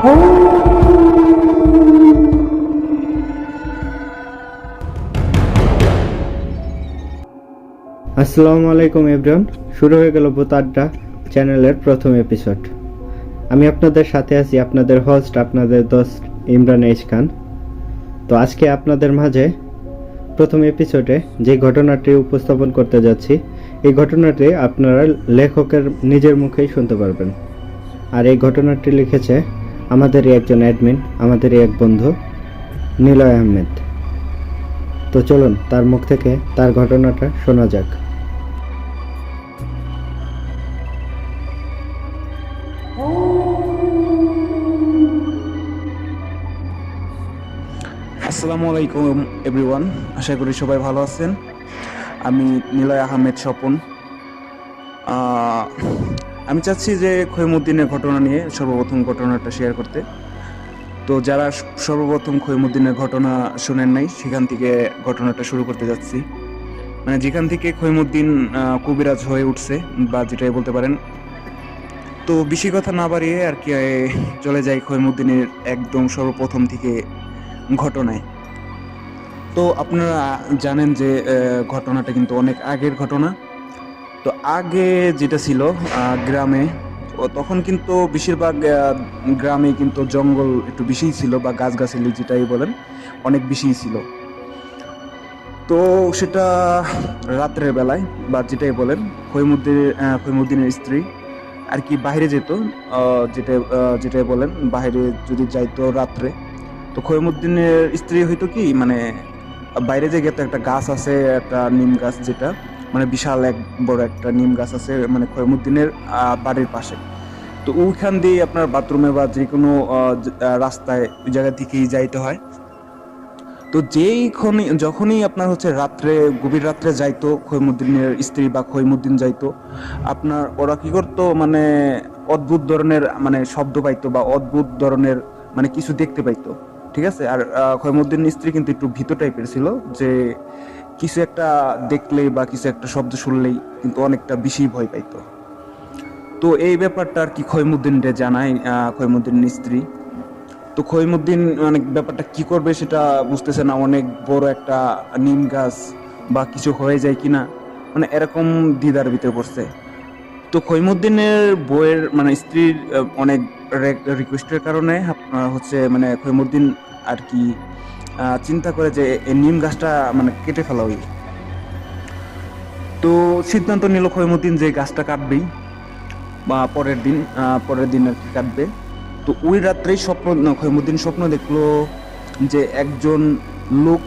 আসসালামু আলাইকুম এভরিওয়ান। শুরু হয়ে গেল ভূত আড্ডা চ্যানেলের প্রথম এপিসোড আমি আপনাদের সাথে আছি আপনাদের হোস্ট আপনাদের দোস্ত ইমরান এইচ খান। তো আজকে আপনাদের মাঝে প্রথম এপিসোডে যে ঘটনাটি উপস্থাপন করতে যাচ্ছি, এই ঘটনাটি আপনারা লেখকের নিজের মুখেই শুনতে পারবেন। আর এই ঘটনাটি লিখেছে আমাদেরই একজন অ্যাডমিন আমাদেরই এক বন্ধু, নিলয় আহমেদ। তো চলুন, তার মুখ থেকে তার ঘটনাটা শোনা যাক। আসসালামু আলাইকুম এভরিওয়ান আশা করি সবাই ভালো আছেন। আমি নিলয় আহমেদ স্বপন। আমি চাচ্ছি যে খৈমুদ্দিনের ঘটনা নিয়ে, সর্বপ্রথম ঘটনাটা শেয়ার করতে। তো যারা সর্বপ্রথম খৈমুদ্দিনের ঘটনা শোনেন নাই, সেখান থেকে ঘটনাটা শুরু করতে যাচ্ছি। মানে যেখান থেকে খৈমুদ্দিন কবিরাজ হয়ে উঠছে, বা যেটাই বলতে পারেন। তো বেশি কথা না বাড়িয়ে আর কি চলে যায় খৈমুদ্দিনের একদম সর্বপ্রথম থেকে ঘটনায়। তো আপনারা জানেন যে ঘটনাটা কিন্তু অনেক আগের ঘটনা। তো আগে যেটা ছিল গ্রামে ও তখন কিন্তু বেশিরভাগ গ্রামে কিন্তু জঙ্গল একটু বেশিই ছিল বা গাছগাছালি যেটাই বলেন অনেক বেশিই ছিল। তো সেটা রাত্রের বেলায় বা যেটাই বলেন খৈমুদ্দিন আহ, খৈমুদ্দিনের স্ত্রী আর কি বাইরে যেত যেটা যেটাই বলেন বাইরে যদি যাইতো রাত্রে তো খৈমুদ্দিনের স্ত্রী হয়তো কি মানে বাইরে যে গেত একটা গাছ আছে একটা নিম গাছ যেটা মানে বিশাল এক বড় একটা নিম গাছ আছে মানে খৈমুদ্দিনের আহ, বাড়ির পাশে। তো ওইখান দিয়ে আপনার বাথরুমে বা যে কোনো রাস্তায় ওই জায়গা থেকেই যাইতে হয়। তো যেইক্ষণই যখনই আপনার হচ্ছে রাত্রে গভীর রাত্রে যাইতো খৈমুদ্দিনের স্ত্রী বা খৈমুদ্দিন যাইতো আপনার ওরা কি করতো মানে অদ্ভুত ধরনের মানে শব্দ পাইতো বা অদ্ভুত ধরনের মানে কিছু দেখতে পাইতো। ঠিক আছে? আর খৈমুদ্দিন স্ত্রী কিন্তু একটু ভীত টাইপের ছিল যে কিছু একটা দেখলেই বা কিছু একটা শব্দ শুনলেই কিন্তু অনেকটা বেশি ভয় পাইতো। তো এই ব্যাপারটা আর কি খৈমুদ্দিনরে জানায় আহ, খৈমুদ্দিনের স্ত্রী তো খৈমুদ্দিন অনেক ব্যাপারটা কি করবে সেটা বুঝতেছে না অনেক বড় একটা নিম গাছ বা কিছু হয়ে যায় কি না মানে এরকম দ্বিধার ভিতরে পড়ছে। তো খৈমুদ্দিনের বইয়ের মানে স্ত্রীর অনেক রিকোয়েস্টের কারণে হচ্ছে মানে খৈমুদ্দিন আর কি চিন্তা করে যে এই নিম গাছটা মানে কেটে ফেলা হইল তো সিদ্ধান্ত নিল খৈমুদ্দিন যে গাছটা কাটবেই বা পরের দিন পরের দিন আর কি কাটবে। তো ওই রাত্রেই স্বপ্ন না, খৈমুদ্দিন স্বপ্ন দেখল যে একজন লোক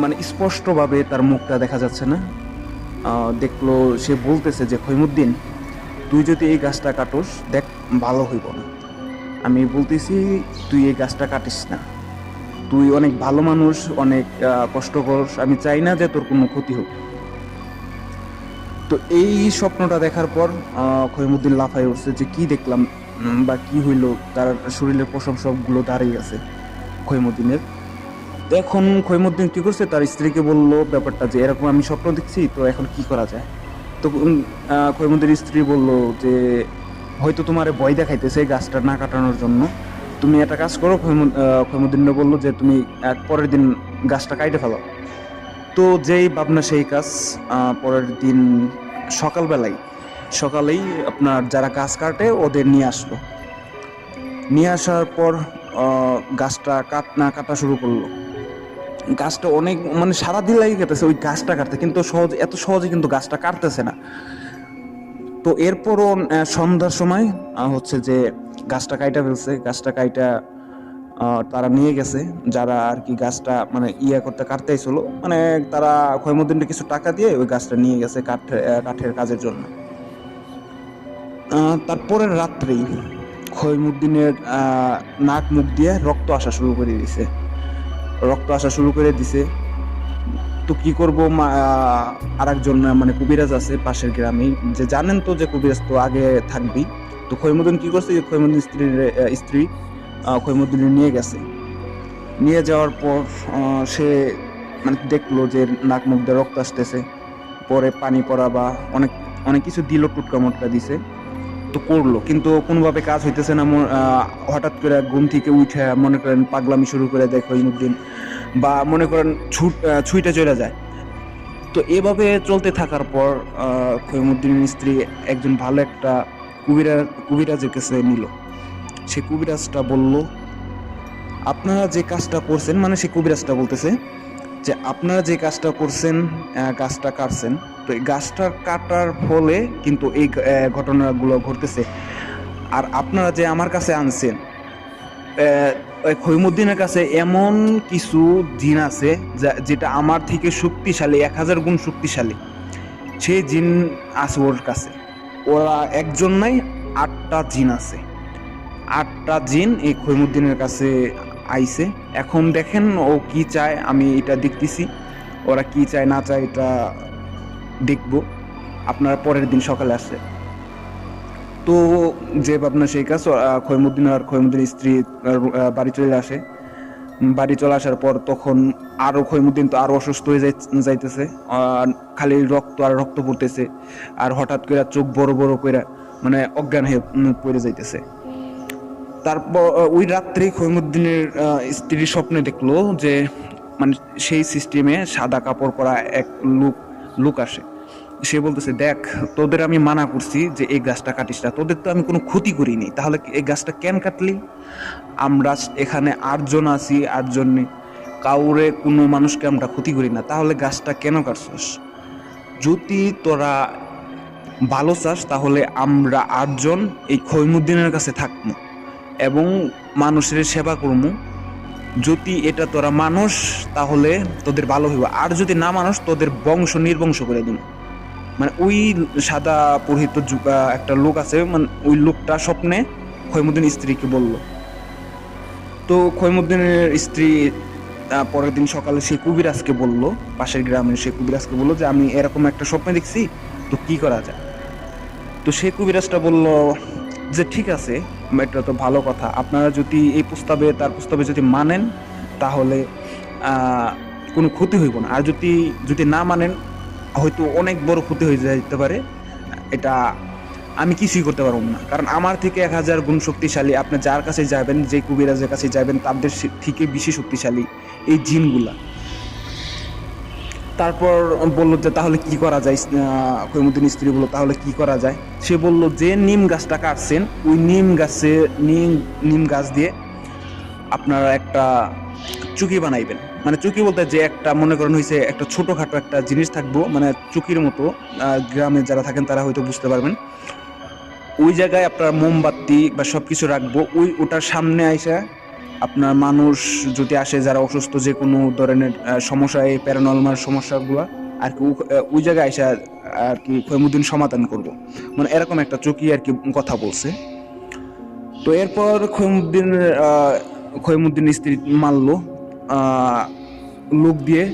মানে স্পষ্টভাবে তার মুখটা দেখা যাচ্ছে না। দেখল সে বলতেছে যে খৈমুদ্দিন তুই যদি এই গাছটা কাটোস দেখ ভালো হইব না। আমি বলতেছি তুই এই গাছটা কাটিস না। তুই অনেক ভালো মানুষ, অনেক কষ্ট করস আমি চাই না যে তোর কোনো ক্ষতি হোক। তো এই স্বপ্নটা দেখার পর খৈমুদ্দিন লাফাই উঠছে যে কি দেখলাম বা কি হইল, তার শরীরের পশম সবগুলো দাঁড়িয়ে আছে খৈমুদ্দিনের। তো এখন খৈমুদ্দিন কি করছে, তার স্ত্রীকে বলল ব্যাপারটা যে, এরকম আমি স্বপ্ন দেখছি, তো এখন কি করা যায়? তো খৈমুদ্দিনের স্ত্রী বলল যে, হয়তো তোমার ভয় দেখাইতেছে গাছটা না কাটানোর জন্য। তুমি একটা কাজ করো খৈমুদ্দিন বলল যে তুমি এক পরের দিন গাছটা কাইটে ফেলো। তো যেই ভাবনা সেই কাজ পরের দিন সকালবেলায়, সকালেই আপনার যারা গাছ কাটে ওদের নিয়ে আসলো। নিয়ে আসার পর গাছটা কাট না কাটা শুরু করল। গাছটা অনেক মানে সারাদিন লাগে কেটেছে ওই গাছটা কাটতে, কিন্তু সহজ এত সহজে কিন্তু গাছটা কাটতেছে না। তো এরপরও সন্ধ্যার সময় হচ্ছে যে গাছটা কাইটা ফেলছে, গাছটা কাইটা তারা নিয়ে গেছে। যারা আর কি গাছটা মানে ইয়া করতে কাটতেই ছিল মানে তারা খৈমুদ্দিনকে কিছু টাকা দিয়ে ওই গাছটা নিয়ে গেছে কাঠ কাঠের কাজের জন্য। তারপরের রাত্রেই খৈমুদ্দিনের নাক মুখ দিয়ে রক্ত আসা শুরু করে দিছে রক্ত আসা শুরু করে দিছে। তো কি করব আর একজন মানে কবিরাজ আছে পাশের গ্রামে যে জানেন তো যে কবিরাজ তো আগে থাকবেই। তো খৈমুদ্দিন কি করছে? খৈমুদ্দিন স্ত্রীর আহ, স্ত্রী আহ, খৈমুদ্দিনে নিয়ে গেছে। নিয়ে যাওয়ার পর সে মানে দেখল যে নাক মুখ দিয়ে রক্ত আসতেছে। পরে পানি পড়া বা অনেক অনেক কিছু দিল টুটকা মোটকা দিছে। তো করল। কিন্তু কোনোভাবে কাজ হইতেছে না হঠাৎ করে ঘুম থেকে উঠে মনে করেন পাগলামি শুরু করে দেয় খৈমুদ্দিন বা মনে করেন ছুট ছুঁইটা চলে যায়। তো এভাবে চলতে থাকার পর খৈমুদ্দিনের স্ত্রী একজন ভালো একটা কুবিরা, কুবিরাজের কাছে নিল। সে কুবিরাজটা বলল, আপনারা যে কাজটা করছেন মানে সে কুবিরাজটা বলতেছে, যে আপনারা যে কাজটা করছেন গাছটা কাটছেন। তো এই গাছটা কাটার ফলে কিন্তু এই ঘটনাগুলো ঘটতেছে। আর আপনারা যে আমার কাছে আনছেন খৈমুদ্দিনের কাছে এমন কিছু জিন আছে, যা- যেটা আমার থেকে শক্তিশালী, এক হাজার গুণ শক্তিশালী। সেই জিন আছে ওর কাছে। ওরা একজন নাই, আটটা জিন আছে। আটটা জিন এই খৈমুদ্দিনের কাছে আইছে। এখন দেখেন ও কি চায়, আমি এটা দেখতেছি। ওরা কি চায়, না চায়, এটা দেখব। আপনার পরের দিন সকালে আসছে তো যে ভাবনা সেই কাজ খৈমুদ্দিন আর খৈমুদ্দিনের স্ত্রী বাড়ি চলে আসে। বাড়ি চলে আসার পর তখন আরও খৈমুদ্দিন তো আরও অসুস্থ হয়ে যাই- যাইতেছে। খালি রক্ত আর রক্ত পড়তেছে। আর হঠাৎ করে চোখ বড় বড় করে মানে অজ্ঞান হয়ে পড়ে যাইতেছে। তারপর ওই রাত্রে খৈমুদ্দিনের স্ত্রী স্বপ্নে দেখল যে মানে সেই সিস্টেমে সাদা কাপড় পরা এক লোক লোক আসে। সে বলতেছে, দেখ, তোদের আমি মানা করছি যে এই গাছটা কাটিস না। তোদের তো আমি কোনো ক্ষতি করিনি। তাহলে এই গাছটা কেন কাটলি? আমরা এখানে আটজন আছি, আটজন কাউরে কোনো মানুষকে আমরা ক্ষতি করি না। তাহলে গাছটা কেন কাটছস? যদি তোরা ভালো চাস, তাহলে আমরা আটজন এই খৈমুদ্দিনের কাছে থাকব এবং মানুষের সেবা করব যদি এটা তোরা মানুষ তাহলে তোদের ভালো হইব। আর যদি না মানুষ তোদের বংশ নির্বংশ করে দিব মানে ওই সাদা পরিহিত একটা লোক আছে মানে ওই লোকটা স্বপ্নে খৈমুদ্দিন স্ত্রীকে বলল। তো খৈমুদ্দিনের স্ত্রী পরের দিন সকালে সে কুবিরাজকে বলল, পাশের গ্রামের সে কুবিরাজকে বলল যে, আমি এরকম একটা স্বপ্নে দেখছি, তো কি করা যায়? তো সে কুবিরাজটা বলল যে, ঠিক আছে, এটা তো ভালো কথা। আপনারা যদি এই প্রস্তাবে, তার প্রস্তাবে যদি মানেন, তাহলে কোনো ক্ষতি হইব না। আর যদি যদি না মানেন, হয়তো অনেক বড় ক্ষতি হয়ে যেতে পারে। এটা আমি কিছুই করতে পারব না। কারণ আমার থেকে এক হাজার গুণ শক্তিশালী আপনি যার কাছে যাবেন, যে কুবিরাজের কাছে যাবেন, তাদের থেকে বেশি শক্তিশালী এই জিনগুলা। তারপর বলল যে তাহলে কি করা যায়? আহ, খৈমুদ্দিন স্ত্রী বলল তাহলে কি করা যায়? সে বলল যে নিম গাছটা কাটছেন ওই নিম গাছে নিম নিম গাছ দিয়ে আপনারা একটা চুকি বানাইবেন। মানে চুকি বলতে যে একটা মনে করেন হয়েছে একটা ছোটখাটো একটা জিনিস থাকব মানে চুকির মতো গ্রামে যারা থাকেন তারা হয়তো বুঝতে পারবেন। ওই জায়গায় আপনার মোমবাতি বা সব কিছু রাখব ওই ওটার সামনে আইসা আপনার মানুষ যদি আসে যারা অসুস্থ যে কোনো ধরনের আহ, সমস্যা এই প্যারানলমার সমস্যাগুলো আর কি ওই জায়গায় এসে আর কি খৈমুদ্দিন সমাধান করব। মানে এরকম একটা চকি আর কি কথা বলছে। তো এরপর খৈমুদ্দিন খৈমুদ্দিন স্ত্রী মারলো লোক দিয়ে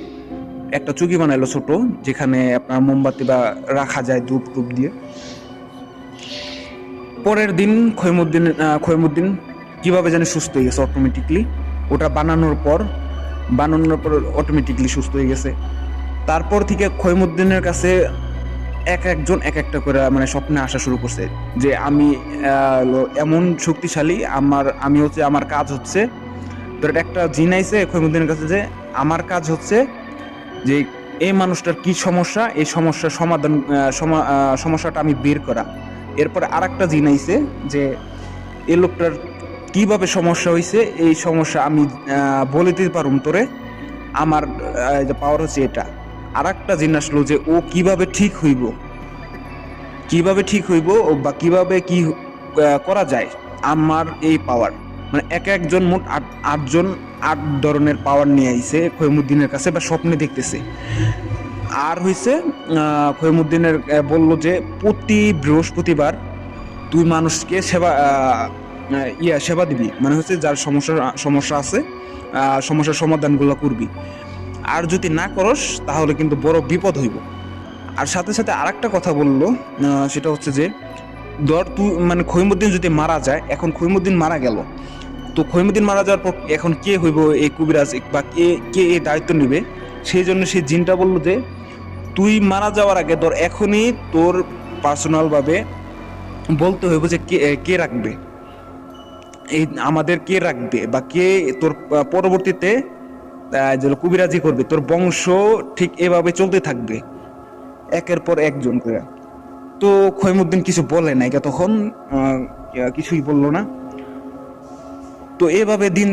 একটা চুকি বানাইলো ছোট যেখানে আপনার মোমবাতি বা রাখা যায় ধূপ টুপ দিয়ে। পরের দিন খৈমুদ্দিন খৈমুদ্দিন কীভাবে জানি সুস্থ হয়ে গেছে অটোমেটিকলি ওটা বানানোর পর বানানোর পর অটোমেটিকলি সুস্থ হয়ে গেছে। তারপর থেকে খৈমুদ্দিনের কাছে এক একজন এক একটা করে মানে স্বপ্নে আসা শুরু করছে যে আমি এমন শক্তিশালী, আমার, আমি হচ্ছে, আমার কাজ হচ্ছে। ধর একটা জিন আইছে খৈমুদ্দিনের কাছে যে, আমার কাজ হচ্ছে যে এই মানুষটার কি সমস্যা, এই সমস্যার সমাধান সমা- সমস্যাটা আমি বের করা। এরপর আর একটা জিন আইছে যে, এই লোকটার কীভাবে সমস্যা হয়েছে এই সমস্যা আমি বলে দিতে পারুম তোরে। আমার পাওয়ার হচ্ছে এটা। আর একটা জিন আসলো যে ও কীভাবে ঠিক হইব? কীভাবে ঠিক হইব বা কীভাবে কি করা যায়? আমার এই পাওয়ার মানে এক একজন মোট আট আটজন আট ধরনের পাওয়ার নিয়ে আইছে খৈমুদ্দিনের কাছে বা স্বপ্নে দেখতেছে। আর আহ, খৈমুদ্দিনের বলল যে প্রতি বৃহস্পতিবার তুই মানুষকে সেবা ইয়া, সেবা দিবি। মানে হচ্ছে যার সমস্যা সমস্যা আছে সমস্যার সমাধানগুলো করবি। আর যদি না করস, তাহলে কিন্তু বড় বিপদ হইব। আর সাথে সাথে আরেকটা কথা বলল সেটা হচ্ছে যে, ধর তুই মানে খৈমুদ্দিন যদি মারা যায়, এখন খৈমুদ্দিন মারা গেল। তো খৈমুদ্দিন মারা যাওয়ার পর এখন কে হইব এই কবিরাজ, বা কে কে এই দায়িত্ব নেবে? সেই জন্য সেই জিনটা বলল যে, তুই মারা যাওয়ার আগে ধর এখনই তোর পার্সোনালভাবে বলতে হইব যে কে কে রাখবে। এই আমাদের কে রাখবে বা কে তোর পরবর্তীতে যে করবে, তোর বংশ ঠিক এভাবে চলতে থাকবে। একের পর একজন করে। তো খৈমুদ্দিন কিছু বলে নাই তখন? কিছুই বলল না। তো এভাবে দিন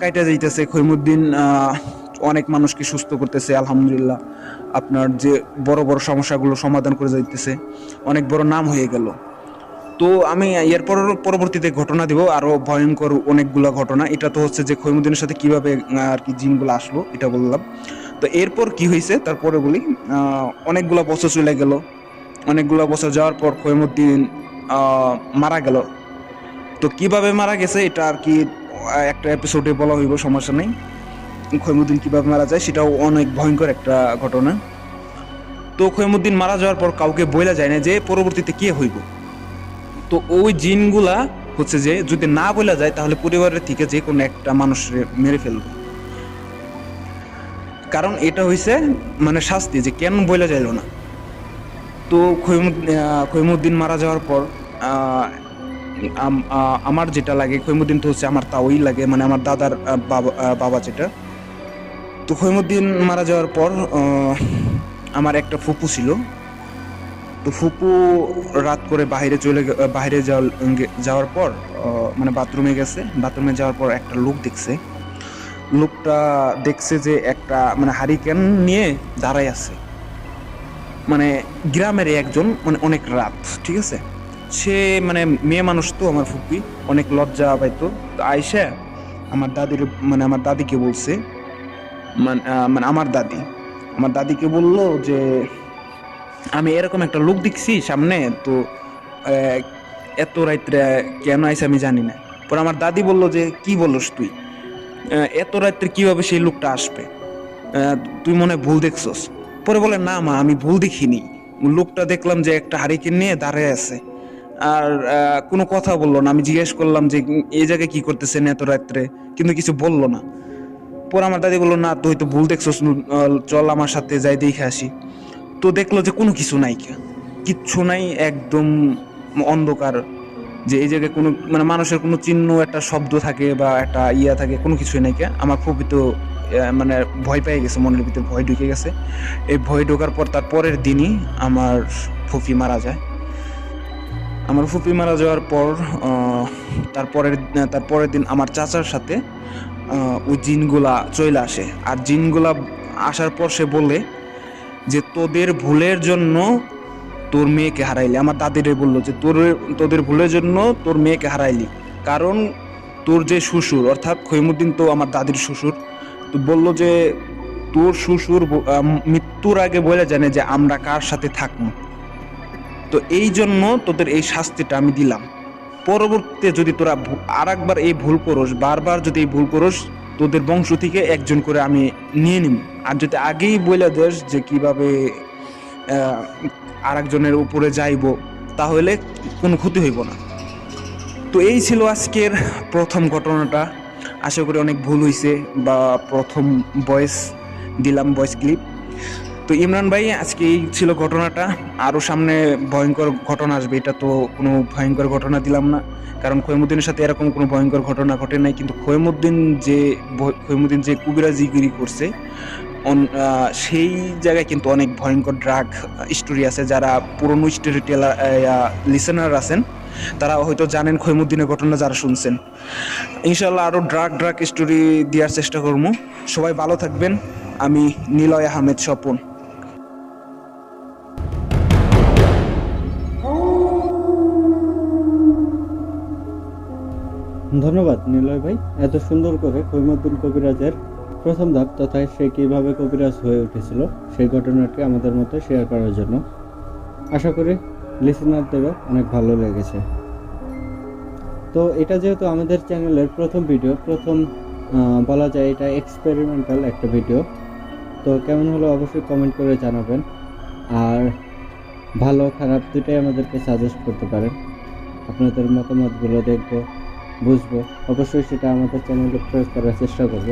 কাইটা যাইতেছে খৈমুদ্দিন। অনেক মানুষকে সুস্থ করতেছে, আলহামদুলিল্লাহ। আপনার যে বড় বড় সমস্যাগুলো সমাধান করে যাইতেছে। অনেক বড় নাম হয়ে গেল। তো আমি এরপর পরবর্তীতে ঘটনা দিব, আরও ভয়ঙ্কর অনেকগুলো ঘটনা। এটা তো হচ্ছে যে খৈমুদ্দিনের সাথে কীভাবে আর কি জিনগুলো আসলো, এটা বললাম। তো এরপর কি হয়েছে, তারপরে বলি অনেকগুলো বছর চলে গেল। অনেকগুলো বছর যাওয়ার পর খৈমুদ্দিন মারা গেল। তো কীভাবে মারা গেছে, এটা আর কি একটা এপিসোডে বলা হইব, সমস্যা নেই। খৈমুদ্দিন কীভাবে মারা যায়, সেটাও অনেক ভয়ঙ্কর একটা ঘটনা। তো খৈমুদ্দিন মারা যাওয়ার পর কাউকে বইলা যায় না যে পরবর্তীতে কে হইব। তো ওই জিনগুলা হচ্ছে যে যদি না বলা যায়, তাহলে পরিবারের থেকে যে কোনো একটা মানুষ মেরে ফেলবে। কারণ এটা হইছে মানে শাস্তি যে কেন বইলা যাইল না। তো খৈমুদ্দিন মারা যাওয়ার পর আম- আমার যেটা লাগে, খৈমুদ্দিন তো হচ্ছে আমার তাওই লাগে মানে আমার দাদার বাবা বাবা যেটা। তো খৈমুদ্দিন মারা যাওয়ার পর আমার একটা ফুপু ছিল। তো ফুপু রাত করে বাইরে চলে বাইরে যাওয়ার পর মানে বাথরুমে গেছে। বাথরুমে যাওয়ার পর একটা লোক দেখছে। লোকটা দেখছে যে একটা মানে হারিকেন নিয়ে দাঁড়ায় আছে। মানে গ্রামের একজন মানে অনেক রাত, ঠিক আছে? সে মানে মেয়ে মানুষ তো আমার ফুপি, অনেক লজ্জা পাইতো। তো আইসা আমার দাদির মানে আমার দাদিকে বলছে মানে মানে আমার দাদি। আমার দাদিকে বলল যে আমি এরকম একটা লোক দেখছি সামনে, তো এত রাত্রে কেন আইসে আমি জানি না। পরে আমার দাদি বলল যে, কি বলস তুই? এত রাত্রে কীভাবে সেই লোকটা আসবে? তুই মনে ভুল দেখছস? পরে বলে, না মা, আমি ভুল দেখিনি। লোকটা দেখলাম যে একটা হারিকেন নিয়ে দাঁড়ায় আছে। আর কোনো কথা বলল না। আমি জিজ্ঞেস করলাম যে এই জায়গায় কি করতেছেন এত রাত্রে? কিন্তু কিছু বলল না। পরে আমার দাদি বলল, না, তুই তো ভুল দেখছস। চল আমার সাথে যাই দেখে আসি। তো দেখল যে কোনো কিছু নাই কিচ্ছু নাই, একদম অন্ধকার। যে এই জায়গায় কোনো মানে মানুষের কোনো চিহ্ন, একটা শব্দ থাকে বা একটা ইয়া থাকে, কোনো কিছুই নাই আমার খুবই তো মানে ভয় পেয়ে গেছে, মনের ভিতরে ভয় ঢুকে গেছে। এই ভয় ঢোকার পর তার পরের দিনই আমার ফুফি মারা যায়। আমার ফুফি মারা যাওয়ার পর তারপরের তার পরের দিন আমার চাচার সাথে ওই জিনগুলা চলে আসে। আর জিনগুলা আসার পর সে বলে যে তোদের ভুলের জন্য তোর মেয়েকে হারাইলি। আমার দাদিরে বলল যে তোর, তোদের ভুলের জন্য তোর মেয়েকে হারাইলি। কারণ তোর যে শ্বশুর, অর্থাৎ খৈমুদ্দিন তো আমার দাদির শ্বশুর, তো বলল যে তোর শ্বশুর মৃত্যুর আগে বলে জানে যে আমরা কার সাথে থাকব। তো এই জন্য তোদের এই শাস্তিটা আমি দিলাম। পরবর্তীতে যদি তোরা আর একবার এই ভুল করস, বারবার যদি এই ভুল করস তোদের বংশ থেকে একজন করে আমি নিয়ে নিব আর যদি আগেই বলে দেস যে কীভাবে আর একজনের উপরে যাইব, তাহলে কোনো ক্ষতি হইব না। তো এই ছিল আজকের প্রথম ঘটনাটা। আশা করি অনেক ভুল হয়েছে বা প্রথম ভয়েস দিলাম ভয়েস ক্লিপ তো ইমরান ভাই, আজকে এই ছিল ঘটনাটা। আরও সামনে ভয়ঙ্কর ঘটনা আসবে, এটা তো কোনো ভয়ঙ্কর ঘটনা দিলাম না। কারণ খৈমুদ্দিনের সাথে এরকম কোনো ভয়ঙ্কর ঘটনা ঘটে নাই, কিন্তু খৈমুদ্দিন যে খৈমুদ্দিন যে কুবিরাজিগিরি করছে সেই জায়গায় কিন্তু অনেক ভয়ঙ্কর ড্রাগ স্টোরি আছে। যারা পুরনো স্টোরি টেলার লিসেনার আছেন, তারা হয়তো জানেন খৈমুদ্দিনের ঘটনা, যারা শুনছেন। ইনশাল্লাহ আরও ড্রাগ ড্রাগ স্টোরি দেওয়ার চেষ্টা করব। সবাই ভালো থাকবেন। আমি নিলয় আহমেদ, স্বপন। ধন্যবাদ, নিলয় ভাই। এত সুন্দর করে কৈমুদ্দিন কবিরাজের প্রথম ধাপ তথা সে কীভাবে কবিরাজ হয়ে উঠেছিল, সেই ঘটনাটি আমাদের মধ্যে শেয়ার করার জন্য আশা করি লিসেনারদেরও অনেক ভালো লেগেছে। তো এটা যেহেতু আমাদের চ্যানেলের প্রথম ভিডিও প্রথম বলা যায় এটা এক্সপেরিমেন্টাল একটা ভিডিও তো কেমন হলো অবশ্যই কমেন্ট করে জানাবেন। আর ভালো খারাপ দুটাই আমাদেরকে সাজেস্ট করতে পারেন। আপনাদের মতামতগুলো দেখব। বুঝব। অবশ্যই সেটা আমাদের চ্যানেলে প্রয়োগ করার চেষ্টা করব।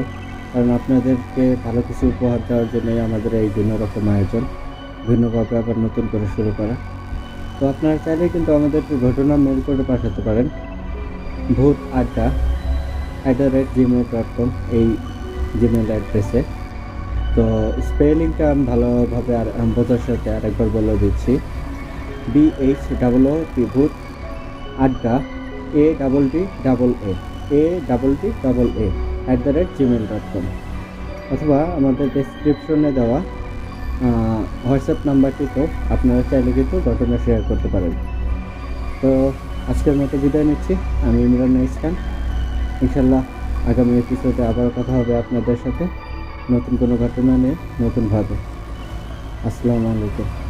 কারণ আপনাদেরকে ভালো কিছু উপহার দেওয়ার জন্যই আমাদের এই ভিন্ন রকম আয়োজন। ভিন্নভাবে আবার নতুন করে শুরু করা। তো আপনারা চাইলে কিন্তু আমাদের ঘটনা মেল করে পাঠাতে পারেন। Bhoot Adda at the rate Gmail dot com এই জিমেল অ্যাড্রেসে তো স্পেলিংটা আমি ভালোভাবে আর বোঝার সাথে আরেকবার বলে দিচ্ছি। B H double O Bhoot Adda A double D double A A double D double A at the rate Gmail dot com অথবা আমাদের ডেসক্রিপশনে দেওয়া হোয়াটসঅ্যাপ নাম্বারটিতেও আপনারা চাইলে কিন্তু ঘটনা শেয়ার করতে পারেন। তো আজকের মতো বিদায় নিচ্ছি। আমি ইমরান খান। ইনশাল্লাহ আগামী এপিসোডে আবার কথা হবে আপনাদের সাথে। নতুন কোনো ঘটনা নিয়ে, নতুনভাবে। আসসালামু আলাইকুম।